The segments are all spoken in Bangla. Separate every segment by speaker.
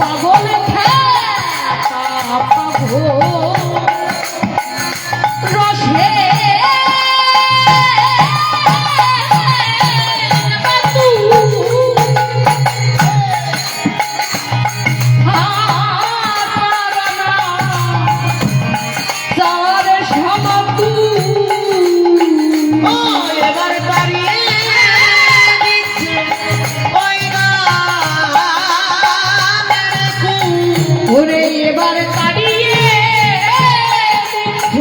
Speaker 1: পাগল খা পাগল রসে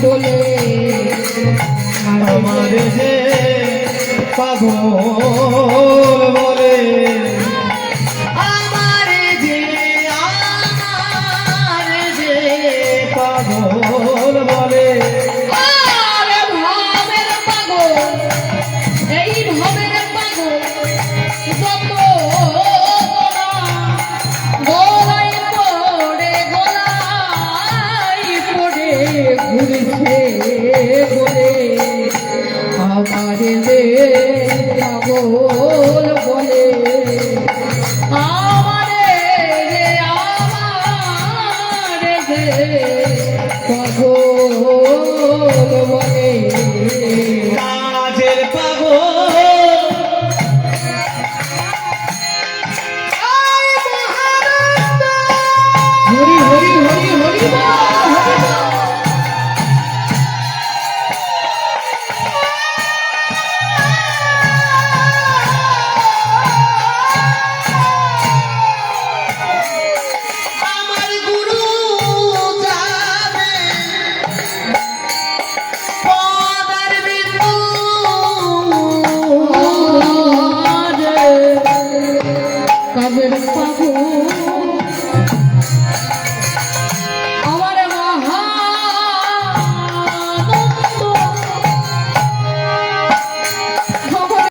Speaker 1: ধীরমণ্ডলে
Speaker 2: আমার যে পাগল বলে। আমার যে আমার যে পাগল
Speaker 1: ঘুরছে ঘুরে। আমার যে পাগল বলে। আমারে যে আমারে যে পাগল বলে।
Speaker 2: কাজের পাগল।
Speaker 1: হরি হরি হরি হরি বল। সাগর পাবো